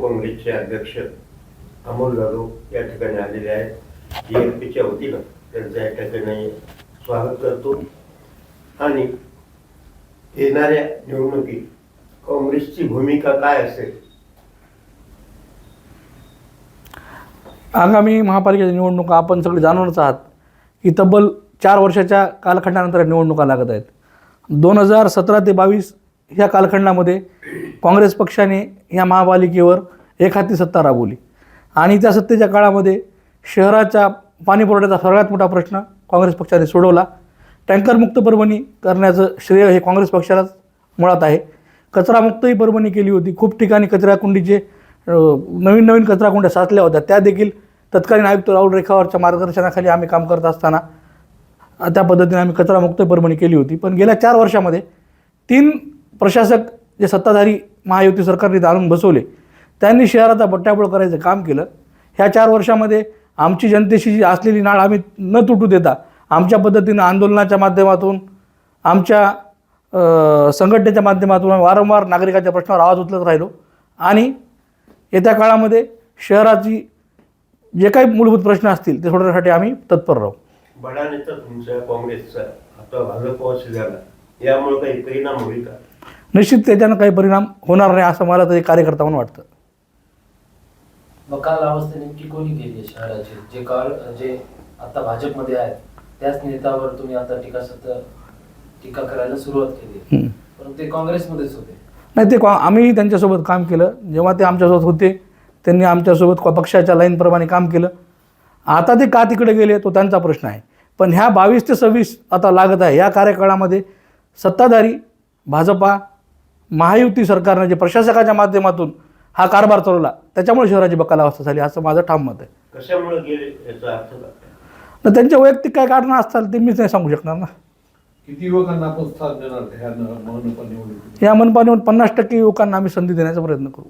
काँग्रेसचे अध्यक्ष अमोल जाधव या ठिकाणी आलेले आहेत. जी एम पीच्या वतीनं त्यांचं या ठिकाणी स्वागत करतो. आणि येणाऱ्या निवडणुकीत काँग्रेसची भूमिका काय असेल? आगामी महापालिकेच्या निवडणुका आपण सगळे जाणूनच आहात की तब्बल चार वर्षाच्या कालखंडानंतर निवडणुका लागत आहेत. दोन हजार सतरा ते बावीस ह्या कालखंडामध्ये काँग्रेस पक्षाने ह्या महापालिकेवर एकहाती सत्ता राबवली. आणि त्या सत्तेच्या काळामध्ये शहराच्या पाणीपुरवठ्याचा सगळ्यात मोठा प्रश्न काँग्रेस पक्षाने सोडवला. टँकरमुक्त परभणी करण्याचं श्रेय हे काँग्रेस पक्षालाच मुळात आहे. कचरामुक्तही परभणी केली होती. खूप ठिकाणी कचराकुंडीचे नवीन नवीन कचराकुंड्या साचल्या होत्या. त्या देखील तत्कालीन आयुक्त राहुल रेखावरच्या मार्गदर्शनाखाली आम्ही काम करत असताना त्या पद्धतीने आम्ही कचरामुक्त परभणी केली होती. पण गेल्या चार वर्षामध्ये तीन प्रशासक जे सत्ताधारी महायुती सरकारने आणून बसवले त्यांनी शहराचा बट्ट्याबोळ करायचं काम केलं. ह्या चार वर्षामध्ये आमची जनतेशी जी असलेली नाळ आम्ही न तुटू देता आमच्या पद्धतीनं आंदोलनाच्या माध्यमातून आमच्या संघटनेच्या माध्यमातून वारंवार नागरिकांच्या प्रश्नावर आवाज उचलत राहिलो. आणि येत्या काळामध्ये शहराची जे काही मूलभूत प्रश्न असतील ते सोडवण्यासाठी आम्ही तत्पर राहू. बडा नेता तुमच्या काँग्रेसचा आता भाजप झाला. यामुळे काही परिणाम होईल का? निश्चित त्याच्यानं काही परिणाम होणार नाही असं मला तरी कार्यकर्ता म्हणून वाटतं. बकाल अवस्था नेमकी कोणी केली आहे शहराची जे काळ जे आता भाजपमध्ये आहेत त्याच नेत्यावर तुम्ही आता टीका टीका करायला सुरुवात केली. परंतु ते काँग्रेसमध्येच होते. नाही ते आम्ही त्यांच्यासोबत काम केलं. जेव्हा ते आमच्यासोबत होते त्यांनी आमच्यासोबत पक्षाच्या लाईनप्रमाणे काम केलं. आता ते का तिकडे गेले तो त्यांचा प्रश्न आहे. पण ह्या बावीस ते सव्वीस आता लागत आहे. या कार्यकाळामध्ये सत्ताधारी भाजपा महायुती सरकारनं जे प्रशासकाच्या माध्यमातून हा कारभार चालवला त्याच्यामुळे शहराची बकाल अवस्था झाली असं माझं ठाम मत आहे. कशामुळे गेले याचा अर्थ काय? तर त्यांचे वैयक्तिक काय कारणं असतात ते मीच नाही सांगू शकणार ना. किती युवकांना आपण देणार ह्या न- मनपा निवडणुकीत? या मनपाने पन्नास टक्के युवकांना आम्ही संधी देण्याचा प्रयत्न करू.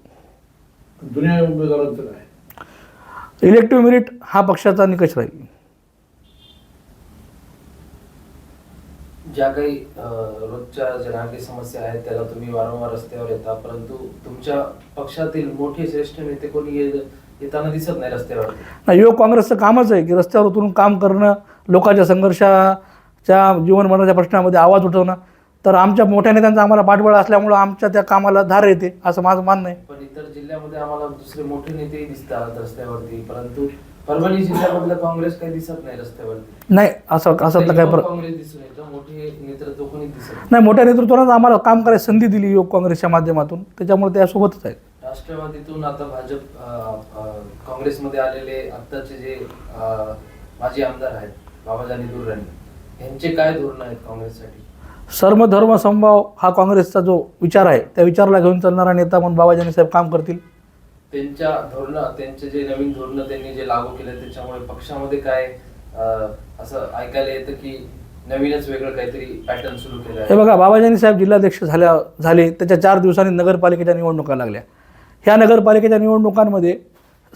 जुन्या उमेदवारांचं काय? इलेक्टिव्ह मेरिट हा पक्षाचा निकष राहील. ज्या काही रोजच्या ज्या नागरिक समस्या आहेत त्याला तुम्ही वारंवार रस्त्यावर येता परंतु तुमच्या पक्षातील मोठे श्रेष्ठ नेते कोणी येताना दिसत नाही रस्त्यावर? नाही युवक काँग्रेसचं कामच आहे की रस्त्यावर उतरून काम करणं लोकांच्या संघर्षाच्या जीवनमरणाच्या प्रश्नामध्ये आवाज उठवणं. तर आमच्या मोठ्या नेत्यांचा आम्हाला पाठबळ असल्यामुळं आमच्या त्या कामाला धार येते असं माझं मानणं आहे. पण इतर जिल्ह्यामध्ये आम्हाला दुसरे मोठे नेतेही दिसतात रस्त्यावरती परंतु परभणी जिल्ह्यामधलं काँग्रेस काही दिसत नाही रस्त्यावरती. नाही असं असं काय युवक पर काँग्रेस दिसून येतं मोठे नेतृत्व कोणी दिसत नाही. नाही मोठ्या नेतृत्वानं आम्हाला काम करायची संधी दिली युवक काँग्रेसच्या माध्यमातून. त्याच्यामुळे त्यासोबतच आहेत. राष्ट्रवादीतून आता भाजप अं, अं, काँग्रेसमध्ये आलेले आत्ताचे जे अं, माजी आमदार आहेत बाबाजानी दुर्राणी यांचे काय धोरण आहेत काँग्रेससाठी? सर्व धर्म समभाव हा काँग्रेसचा जो विचार आहे त्या विचाराला घेऊन चालणारा नेता म्हणून बाबाजानी साहेब काम करतील. त्यांच्या धोरण त्यांचे जे नवीन धोरण त्यांनी जे लागू केले त्याच्यामुळे पक्षामध्ये काय असं ऐकायला येतं की नवीनच वेगळं काहीतरी पॅटर्न सुरू केलं हे बघा बाबाजानी साहेब जिल्हाध्यक्ष झाल्या झाले. त्याच्या चार दिवसांनी नगरपालिकेच्या निवडणुका लागल्या. ह्या नगरपालिकेच्या निवडणुकांमध्ये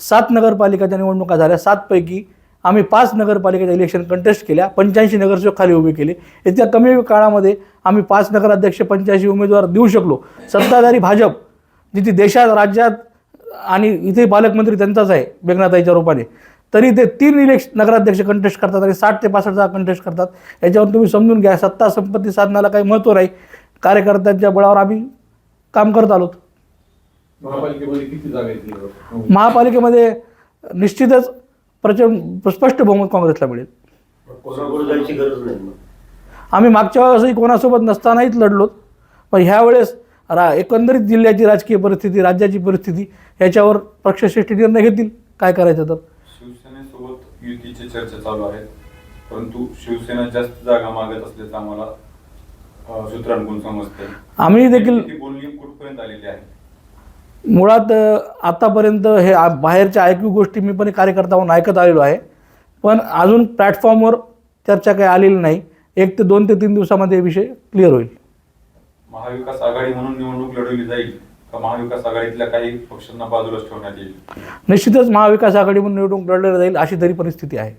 सात नगरपालिकेच्या निवडणुका झाल्या. सातपैकी आम्ही पाच नगरपालिकेच्या इलेक्शन कंटेस्ट केल्या. पंच्याऐंशी नगरसेवक खाली उभे केले. इतक्या कमी काळामध्ये आम्ही पाच नगराध्यक्ष पंच्याऐंशी उमेदवार देऊ शकलो. सत्ताधारी भाजप जिथे देशात राज्यात आणि इथे पालकमंत्री त्यांचाच आहे मेघनाताईच्या रूपाने. तरी ते तीन इलेक्शन नगराध्यक्ष कंटेस्ट करतात आणि साठ ते पासष्ट जागा कंटेस्ट करतात. याच्यावर तुम्ही समजून घ्या सत्ता संपत्ती साधनाला काही महत्त्व नाही. कार्यकर्त्यांच्या बळावर आम्ही काम करत आलोत. महापालिकेमध्ये किती जागा येतील महापालिकेमध्ये निश्चितच प्रचंड स्पष्ट बहुमत काँग्रेसला मिळेल. आम्ही मागच्या वेळेसही कोणासोबत नसतानाहीच लढलो पण ह्यावेळेस रा एकंदरीत जिल्ह्याची राजकीय परिस्थिती राज्याची परिस्थिती याच्यावर पक्षश्रेष्ठी निर्णय घेतील? काय करायचं तर? शिवसेनेसोबत युतीची चर्चा चालू आहे. परंतु शिवसेना जास्त जागा मागत असल्याचं आम्हाला सूत्रांकडून समजतंय. आम्ही देखील बोलणी कुठपर्यंत आलेली आहे? मुळात आतापर्यंत हे बाहेरच्या ऐकू गोष्टी मी पण कार्यकर्ता म्हणून ऐकत आलेलो आहे. पण अजून प्लॅटफॉर्मवर चर्चा काही आलेली नाही. एक ते दोन ते तीन दिवसामध्ये हे विषय क्लिअर होईल. महाविकास आघाडी म्हणून निवडणूक लढवली जाईल का महाविकास आघाडीतल्या काही पक्षांना बाजूलाच ठेवण्यात येईल? निश्चितच महाविकास आघाडी म्हणून निवडणूक लढल्या जाईल अशी तरी परिस्थिती आहे.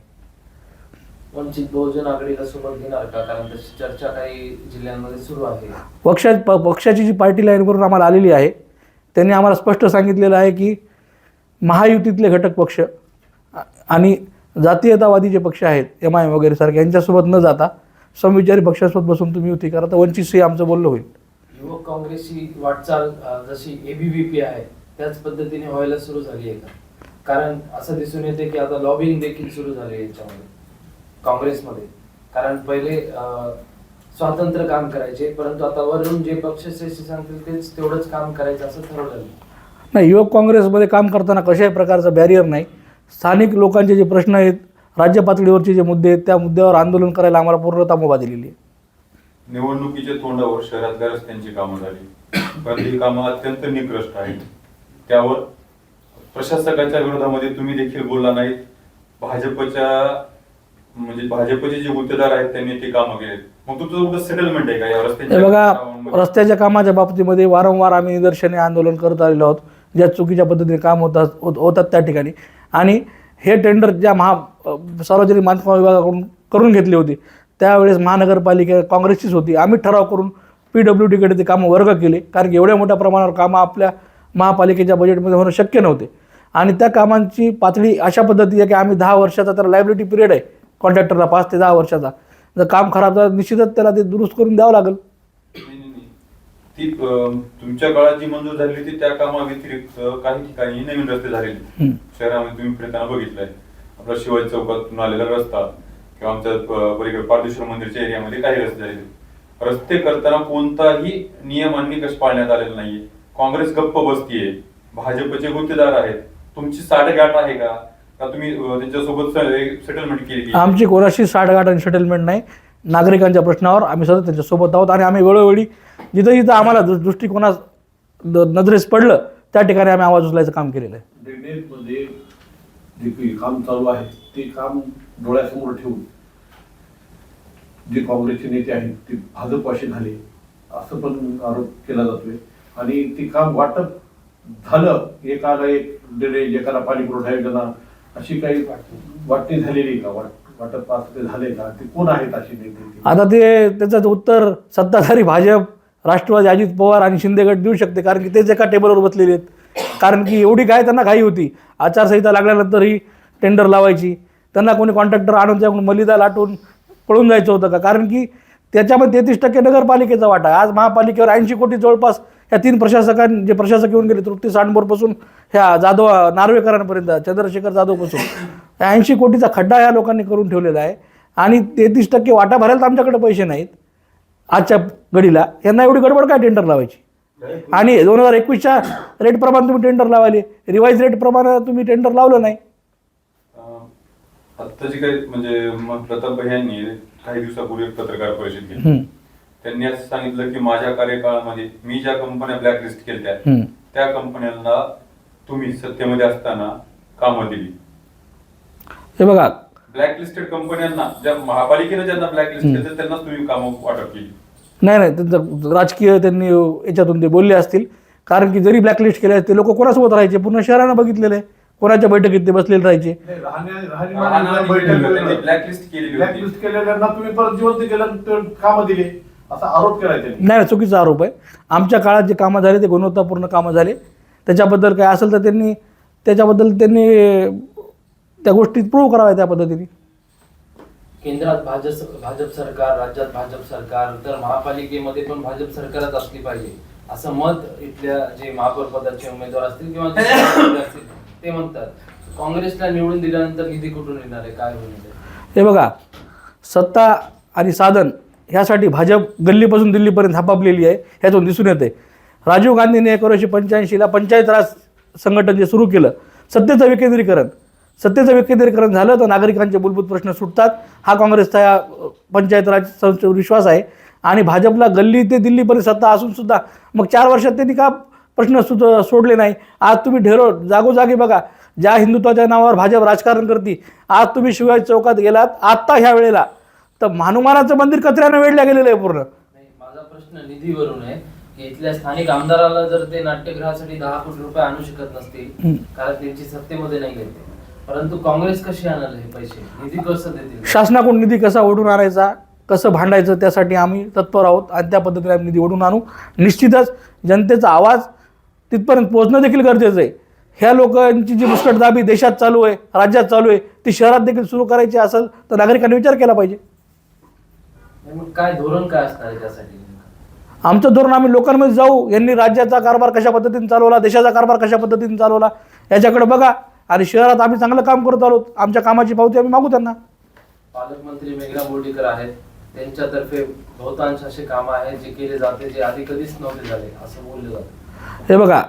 वंचित बहुजन आघाडीला सोबत घेणार का? कारण तशी चर्चा काही जिल्ह्यांमध्ये सुरू आहे. पक्षा प पक्षाची जी पार्टी लाईनवरून आम्हाला आलेली आहे त्यांनी आम्हाला स्पष्ट सांगितलेलं आहे की महायुतीतले घटक पक्ष आणि जातीयतावादी जे पक्ष आहेत एम आय वगैरे सारखे यांच्यासोबत न जाता समविचारी पक्षासोबत बसून तुम्ही युती करा. तर वंचितशी आमचं बोलणं होईल. युवक काँग्रेसची वाटचाल अ, जशी एबीव्हीपी आहे त्याच पद्धतीने व्हायला सुरू झाली आहे का? कारण असं दिसून येते की आता लॉबिंग देखील सुरू झाली आहे याच्यामध्ये काँग्रेसमध्ये. कारण पहिले स्वातंत्र्य काम करायचे परंतु आता वरून जे पक्ष सांगतील तेच तेवढंच काम करायचं असं ठरवलं आहे. नाही युवक काँग्रेसमध्ये काम करताना कशाही प्रकारचा बॅरियर नाही. स्थानिक लोकांचे जे प्रश्न आहेत राज्य पातळीवरचे जे मुद्दे आहेत त्या मुद्द्यावर आंदोलन करायला आम्हाला पूर्णतः मुभा दिलेली आहे. निवडणुकीच्या तोंडावर शहरातल्या रस्त्यांची कामं झाली. पण ही कामं अत्यंत निकृष्ट आहेत. त्यावर प्रशासकाच्या विरोधामध्ये तुम्ही देखील बोलला नाहीत. भाजपच्या म्हणजे भाजपचे जे गुत्तेदार आहेत त्यांनी ते कामं केलेत. मग तुमचं कुठं सेटलमेंट आहे का? या रस्त्यांच्या बघा? रस्त्याच्या कामाच्या बाबतीमध्ये वारंवार आम्ही निदर्शने आंदोलन करत आलेलो आहोत. ज्या चुकीच्या पद्धतीने काम होतात होत- होतात त्या ठिकाणी. आणि हे टेंडर ज्या महा सार्वजनिक बांधकाम विभागाकडून करून घेतली होती. त्यावेळेस महानगरपालिका काँग्रेसचीच होती. आम्ही ठराव करून पी डब्ल्यू डीकडे ते कामं वर्ग केले. कारण की एवढ्या मोठ्या प्रमाणावर कामं आपल्या महापालिकेच्या बजेटमध्ये होणं शक्य नव्हते. आणि त्या कामांची पातळी अशा पद्धती आहे की आम्ही दहा वर्षाचा त्याला लायबिलिटी पिरियड आहे. कॉन्ट्रॅक्टरला पाच ते दहा वर्षाचा. जर काम खराब झालं निश्चितच त्याला ते दुरुस्त करून द्यावं लागेल. ती तुमच्या काळात जी मंजूर झाली होती त्या कामाव्यतिरिक्त काही ठिकाणी नवीन रस्ते झालेले. शहरामध्ये तुम्ही फिरताना बघितलंय. आपला शिवाजी चौकातून आलेला रस्ता. किंवा आमच्या पलीकडे पारदेश्वर मंदिरच्या एरियामध्ये काही रस्ते झालेले रस्ते करताना कोणताही नियम आणि निकष पाळण्यात आलेला नाहीये. काँग्रेस गप्प बसतीये. भाजपचे गुत्तेदार आहेत. तुमची साठगाठ आहे का? का तुम्ही त्यांच्यासोबत सेटलमेंट केली आमची कोणाशी साठगाठ आणि सेटलमेंट नाही. नागरिकांच्या प्रश्नावर आम्ही सतत त्यांच्यासोबत आहोत आणि आम्ही वेळोवेळी जिथं जिथं आम्हाला दृ- दृष्टिकोनात द- नजरेस पडलं त्या ठिकाणी आम्ही आवाज उचलायचं काम केलेलं आहे. ड्रेनेजमध्ये जे काही काम चालू आहे ते काम डोळ्यासमोर ठेवून जे काँग्रेसचे नेते आहेत ते भाजपवाशी झाले असं पण आरोप केला जातोय. आणि ते काम वाटप झालं एकाला एक ड्रेनेज एकाला पाणी पुरवठा योजना अशी काही वाटणी झालेली का? वाट- वाटप असं ते झाले का? ते कोण आहेत अशी नेते? आता ते त्याचं उत्तर सत्ताधारी भाजप राष्ट्रवादी अजित पवार आणि शिंदेगड देऊ शकते कारण की तेच एका टेबलवर बसलेले आहेत. कारण की एवढी काय त्यांना घाई होती. आचारसंहिता लागल्यानंतर ही टेंडर लावायची. त्यांना कोणी कॉन्ट्रॅक्टर आणून त्याकडून मलिदा लाटून पळून जायचं होतं का? कारण की त्याच्यामध्ये तेहतीस टक्के नगरपालिकेचा वाटा आज महापालिकेवर ऐंशी कोटी जवळपास ह्या तीन प्रशासकां जे प्रशासक येऊन गेले तृप्ती सांडबोरपासून ह्या जाधव नार्वेकरांपर्यंत चंद्रशेखर जाधवपासून ऐंशी कोटीचा खड्डा ह्या लोकांनी करून ठेवलेला आहे. आणि तेहतीस टक्के वाटा भरायला तर आमच्याकडे पैसे नाहीत. आजच्या घडीला यांना एवढी गडबड काय टेंडर लावायची? आणि दोन हजार एकवीसच्या रेटप्रमाणे तुम्ही टेंडर लावायले. रिवाईज रेटप्रमाणे तुम्ही टेंडर लावलं नाही. आत्ता जे काही म्हणजे म- प्रताप भाई यांनी काही दिवसापूर्वी एक पत्रकार परिषद घेतली. हम्म, त्यांनी असं सांगितलं की माझ्या कार्यकाळामध्ये मी ज्या कंपन्या ब्लॅकलिस्ट केल्या हम्म. त्या कंपन्यांना तुम्ही सत्तेमध्ये असताना कामं दिली. हे बघा. ब्लॅकलिस्टेड कंपन्यांना ज्या महापालिकेने ज्यांना ब्लॅकलिस्ट केलं त्यांना तुम्ही कामं वाटप केली. नाही नाही त्यांचं राजकीय त्यांनी याच्यातून ते बोलले असतील. कारण की जरी ब्लॅकलिस्ट केले ते लोक कोणासोबत राहायचे? पूर्ण शहरानं बघितलेलं आहे. कोणाच्या बैठकीत ते बसलेले राहायचे? त्यांनी ब्लॅकलिस्ट केलेली होती. ब्लॅकलिस्ट केलेल्यांना तुम्ही परत जिवंत केलं तर कामं दिले. असा आरोप केलाय त्यांनी. नाही चुकीचा आरोप आहे. आमच्या काळात जे कामं झाले ते गुणवत्तापूर्ण कामं झाले. त्याच्याबद्दल काय असेल तर त्यांनी त्याच्याबद्दल त्यांनी त्या गोष्टी प्रूव्ह कराव्या त्या पद्धतीने. केंद्रात भाजप भाजप सरकार राज्यात भाजप सरकार तर महापालिकेमध्ये पण भाजप सरकारच असली पाहिजे. असं मत इथल्या जे महापौर पदाचे उमेदवार असतील किंवा असतील ते म्हणतात. काँग्रेसला निवडून दिल्यानंतर निधी कुठून येणार आहे? काय होणार हे बघा सत्ता आणि साधन ह्यासाठी भाजप गल्लीपासून दिल्लीपर्यंत हापापलेली आहे ह्यातून दिसून येते राजीव गांधीने एकोणीसशे पंच्याऐंशीला पंचायत राज संघटन जे सुरू केलं सत्तेचं विकेंद्रीकरण. सत्तेचं विकेंद्रीकरण झालं तर नागरिकांचे मूलभूत प्रश्न सुटतात. हा काँग्रेसचा या पंचायत राज संस्थेवर विश्वास आहे. आणि भाजपला गल्ली ते दिल्लीपर्यंत सत्ता असूनसुद्धा मग चार वर्षात त्यांनी का प्रश्न सुद सोडले नाही. आज तुम्ही ढेरो जागोजागी बघा. ज्या हिंदुत्वाच्या नावावर भाजप राजकारण करते आज तुम्ही शिवाजी चौकात गेलात आत्ता ह्या वेळेला. तर हनुमानाचं मंदिर कचऱ्यानं वेढल्या गेलेलं आहे पूर्ण. माझा प्रश्न निधीवरून आहे. की इथल्या स्थानिक आमदाराला जर ते नाट्यगृहासाठी दहा कोटी रुपये आणू शकत नसतील कारण त्यांची सत्तेमध्ये नाही घेते परंतु काँग्रेस कशी आणल हे पैसे? निधी कसं देतील? शासनाकडून निधी कसा ओढून आणायचा? कसं भांडायचं? त्यासाठी आम्ही तत्पर आहोत आणि त्या पद्धतीने आम्ही निधी ओढून आणू. निश्चितच जनतेचा आवाज तिथपर्यंत पोहोचणं देखील गरजेचं आहे. ह्या लोकांची जी मुस्कटदाबी देशात चालू आहे राज्यात चालू आहे ती शहरात देखील सुरू करायची असेल तर नागरिकांनी विचार केला पाहिजे. काय धोरण काय असणार त्यासाठी? आमचं धोरण आम्ही लोकांमध्ये जाऊ यांनी राज्याचा कारभार कशा पद्धतीने चालवला देशाचा कारभार कशा पद्धतीने चालवला याच्याकडे बघा. आणि शहरात आम्ही चांगलं काम करत आलो आमच्या कामाची पावती आम्ही मागू त्यांना. पालकमंत्री मेघना बोर्डीकर आहेत त्यांच्यातर्फे बहुतांश असे कामं आहेत जे केले जाते जे आधी कधीच नव्हते झाले असं बोललं जातं. हे बघा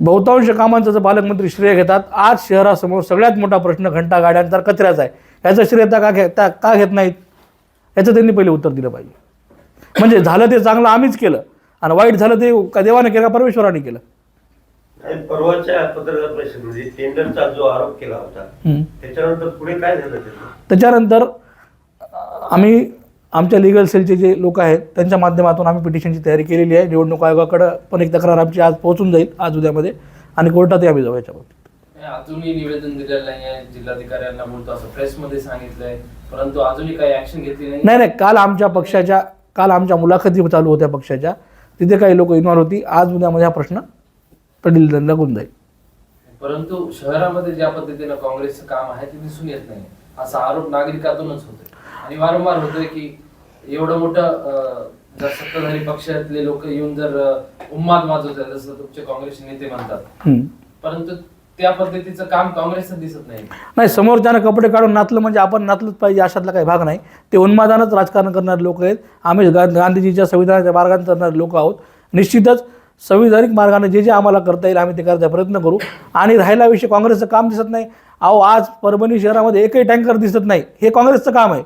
बहुतांश कामांचं जर पालकमंत्री श्रेय घेतात आज शहरासमोर सगळ्यात मोठा प्रश्न घंटा गाड्यांचा कचऱ्याचा आहे. याचं श्रेय त्या का घेता का घेत नाहीत? याचं त्यांनी पहिले उत्तर दिलं पाहिजे. म्हणजे झालं ते चांगलं आम्हीच केलं. आणि वाईट झालं ते का देवाने केलं का परमेश्वराने केलं? परवाच्या पत्रकार परिषदेमध्ये टेंडरचा जो आरोप केला होता. त्याच्यानंतर पुढे काय झालं त्याचं? त्याच्यानंतर आम्ही आमच्या लिगल सेलचे जे लोक आहेत त्यांच्या माध्यमातून आम्ही पिटिशनची तयारी केलेली आहे. निवडणूक आयोगाकडं पण एक तक्रार आमची आज पोहोचून जाईल आज उद्यामध्ये. आणि कोर्टातही आम्ही जाऊ याच्या बाबतीत निवेदन दिलेलं नाही जिल्हाधिकाऱ्यांना बोलतो असं प्रेसमध्ये सांगितलंय. परंतु अजूनही काही ऍक्शन घेतली नाही? नाही नाही. काल आमच्या पक्षाच्या काल आमच्या मुलाखती चालू होत्या पक्षाच्या. तिथे काही लोक इन्व्हॉल्व होती. आज उद्यामध्ये हा प्रश्न तडील लागून जाईल. परंतु शहरामध्ये ज्या पद्धतीनं काँग्रेसचं काम आहे ते दिसून येत नाही. असा आरोप नागरिकातूनच होतोय. आणि वारंवार होतोय की एवढं मोठं जर सत्ताधारी पक्षातले लोक येऊन जर अं, उन्माद माजवतात जसं तुमचे काँग्रेस नेते म्हणतात. परंतु त्या पद्धतीचं काम काँग्रेसचं दिसत नाही. नाही समोरच्यानं कपडे काढून नाचलं म्हणजे आपण नाचलंच पाहिजे अशातला काही भाग नाही. ते उन्मादानच राजकारण करणारे लोक आहेत. आम्ही गांधीजीच्या संविधानाच्या मार्गाने चालणारे लोक आहोत. निश्चितच संविधानिक मार्गाने जे जे आम्हाला करता येईल आम्ही ते करायचा प्रयत्न करू. आणि राहिला विषय काँग्रेसचं काम दिसत नाही. अहो आज परभणी शहरामध्ये एकही टँकर दिसत नाही. हे काँग्रेसचं काम आहे.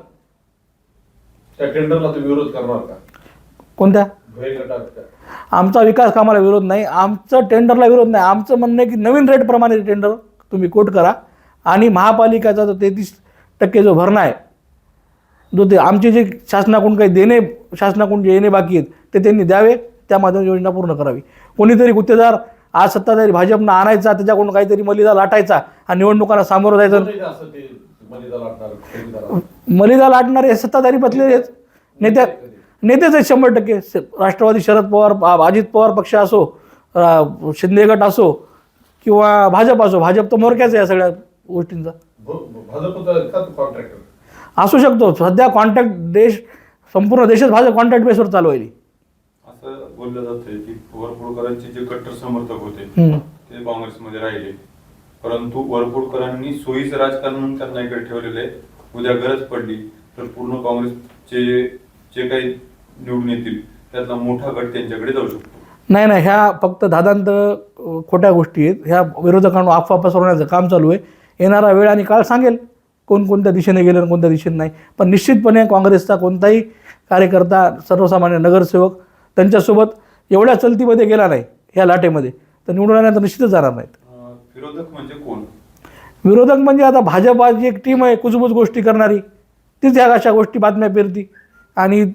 त्या टेंडरला तुम्ही विरोध करणार का? कोणत्या? आमचा विकास कामाला विरोध नाही आमचं टेंडरला विरोध नाही आमचं म्हणणं आहे की नवीन रेटप्रमाणे टेंडर तुम्ही कोट करा आणि महापालिकेचा जो तेहतीस टक्के जो भरणा आहे जो ते आमचे जे शासनाकडून काही देणे शासनाकडून जे येणे बाकी आहेत ते त्यांनी द्यावे त्या माध्यमात योजना पूर्ण करावी. कोणीतरी गुत्तेदार आज सत्ताधारी भाजपनं आणायचा त्याच्याकडून काहीतरी मलिदा लाटायचा आणि निवडणुकांना सामोरं जायचं. असं ते मलिदा लाटणार हे सत्ताधारी आहेत. नेत्या नेतेच आहेत शंभर टक्के. राष्ट्रवादी शरद पवार अजित पवार पक्ष असो शिंदे गट असो किंवा भाजप असो. भाजप तर मोरक्याच आहे या सगळ्या गोष्टींचा. असू शकतो. सध्या कॉन्टॅक्ट देश संपूर्ण देशात भाजप कॉन्टॅक्ट बेसवर चालू आहे असं बोललं जातंय की वरपुडकरांचे जे कट्टर समर्थक होते. ते काँग्रेसमध्ये राहिले. परंतु वरपुडकरांनी सोयीचं राजकारण त्यांना इकडे ठेवलेलं आहे. उद्या गरज पडली तर पूर्ण काँग्रेसचे जे काही निवडून येतील त्यातला मोठा गट त्यांच्याकडे जाऊ शकतो. नाही नाही ह्या फक्त दादांत खोट्या गोष्टी आहेत. ह्या विरोधकांना अफवा पसरवण्याचं काम चालू आहे. येणारा वेळ आणि काळ सांगेल कोण कोणत्या दिशेने गेलं आणि कोणत्या दिशेने नाही. पण निश्चितपणे काँग्रेसचा कोणताही कार्यकर्ता सर्वसामान्य नगरसेवक त्यांच्यासोबत एवढ्या चलतीमध्ये गेला नाही ह्या लाटेमध्ये. तर निवडून आल्यानंतर निश्चितच जाणार नाहीत. विरोधक म्हणजे कोण? विरोधक म्हणजे आता भाजपाची एक टीम आहे कुजबूज गोष्टी करणारी. तीच ह्या अशा गोष्टी बातम्या पेरती. आणि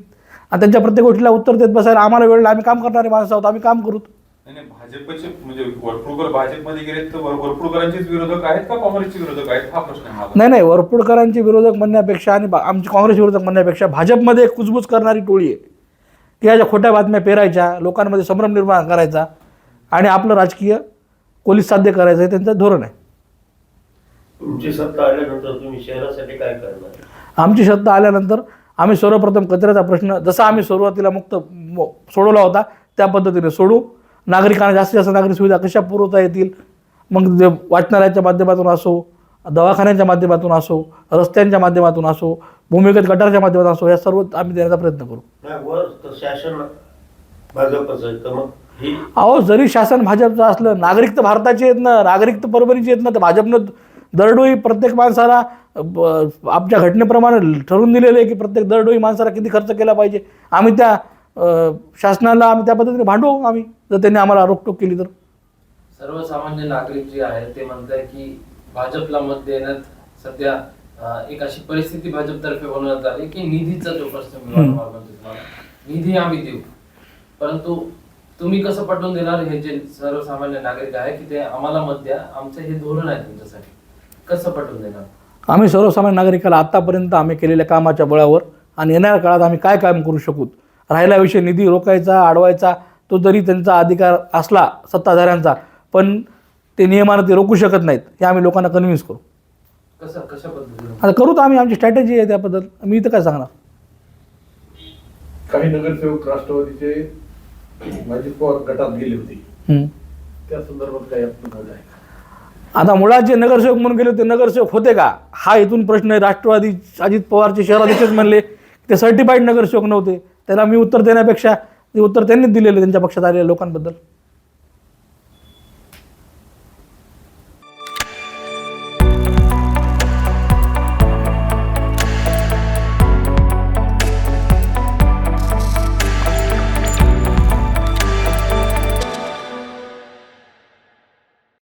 त्यांच्या प्रत्येक गोष्टीला उत्तर देत बसायला आम्हाला वेळ. आम्ही काम करणारे माणसं आहोत आम्ही काम करू. नाही नाही, भाजपचे म्हणजे वरपुडकर भाजपमध्ये गेले तर वर- वरपुडकरांचेच विरोधक आहेत का काँग्रेसचे विरोधक आहेत? हा प्रश्न आहे माझा. नाही नाही वरपुडकरांचे विरोधक म्हणण्यापेक्षा आणि आमचे काँग्रेस विरोधक म्हणण्यापेक्षा भाजपमध्ये एक कुजबूज करणारी टोळी आहे. ती याच्या खोट्या बातम्या पेरायच्या लोकांमध्ये संभ्रम निर्माण करायचा आणि आपलं राजकीय कोलीस साध्य करायचं हे त्यांचं धोरण आहे. तुमची सत्ता आल्यानंतर तुम्ही शहरासाठी काय करणार? आमची सत्ता आल्यानंतर आम्ही सर्वप्रथम कचऱ्याचा प्रश्न जसा आम्ही सुरुवातीला मुक्त म- सोडवला होता त्या पद्धतीने सोडू. नागरिकांना जास्तीत जास्त नागरिक सुविधा कशा पुरवता येतील? मग जे वाचनालयाच्या माध्यमातून असो दवाखान्यांच्या माध्यमातून असो रस्त्यांच्या माध्यमातून असो भूमिगत गटारच्या माध्यमातून असो या सर्व आम्ही देण्याचा प्रयत्न करू. नाही वर तर शासन भाजपचं आहे तर मग अहो जरी शासन भाजपचं असलं नागरिक तर भारताचे आहेत ना नागरिक तर परभणीचे आहेत ना तर भाजपनं दरडोई प्रत्येक माणसाला आपल्या घटनेप्रमाणे ठरवून दिलेलं आहे की प्रत्येक दरडोई माणसाला किती खर्च केला पाहिजे. आम्ही त्या शासनाला आम्ही त्या पद्धतीने भांडवू आम्ही. जर त्यांनी आम्हाला रोकटोक केली तर. सर्वसामान्य नागरिक जे आहेत ते म्हणताय की भाजपला मत देण्यात सध्या एक अशी परिस्थिती भाजपतर्फे होण्यात आली की निधीचा जो प्रश्न म्हणतो. निधी आम्ही देऊ. परंतु तुम्ही कसं पटवून देणार हे जे सर्वसामान्य नागरिक आहे की ते आम्हाला मत द्या? आमचं हे धोरण आहे तुमच्यासाठी. कसं पटवून देणार? आम्ही सर्वसामान्य नागरिकाला आत्तापर्यंत आम्ही केलेल्या कामाच्या बळावर आणि येणाऱ्या काळात आम्ही काय काम करू शकू? राहिला विषय निधी रोखायचा अडवायचा तो जरी त्यांचा अधिकार असला सत्ताधाऱ्यांचा पण ते नियमानं ते रोखू शकत नाहीत. हे आम्ही लोकांना कन्व्हिन्स करू. कसं कशा पद्धतीने? आता करू तर आम्ही आमची स्ट्रॅटेजी आहे त्याबद्दल. मी इथं काय सांगणार? काही नगरसेवक राष्ट्रवादीचे पवार गटात गेले होते. हम्म. त्या संदर्भात काही आपलं मत आहे का? आता मुळात जे नगरसेवक म्हणून गेले होते नगरसेवक होते का? हा इथून प्रश्न आहे. राष्ट्रवादी अजित पवारचे शहराध्यक्षच म्हणले. ते सर्टिफाईड नगरसेवक नव्हते. त्याला मी उत्तर देण्यापेक्षा ते उत्तर त्यांनीच दिलेलं त्यांच्या पक्षात आलेल्या लोकांबद्दल.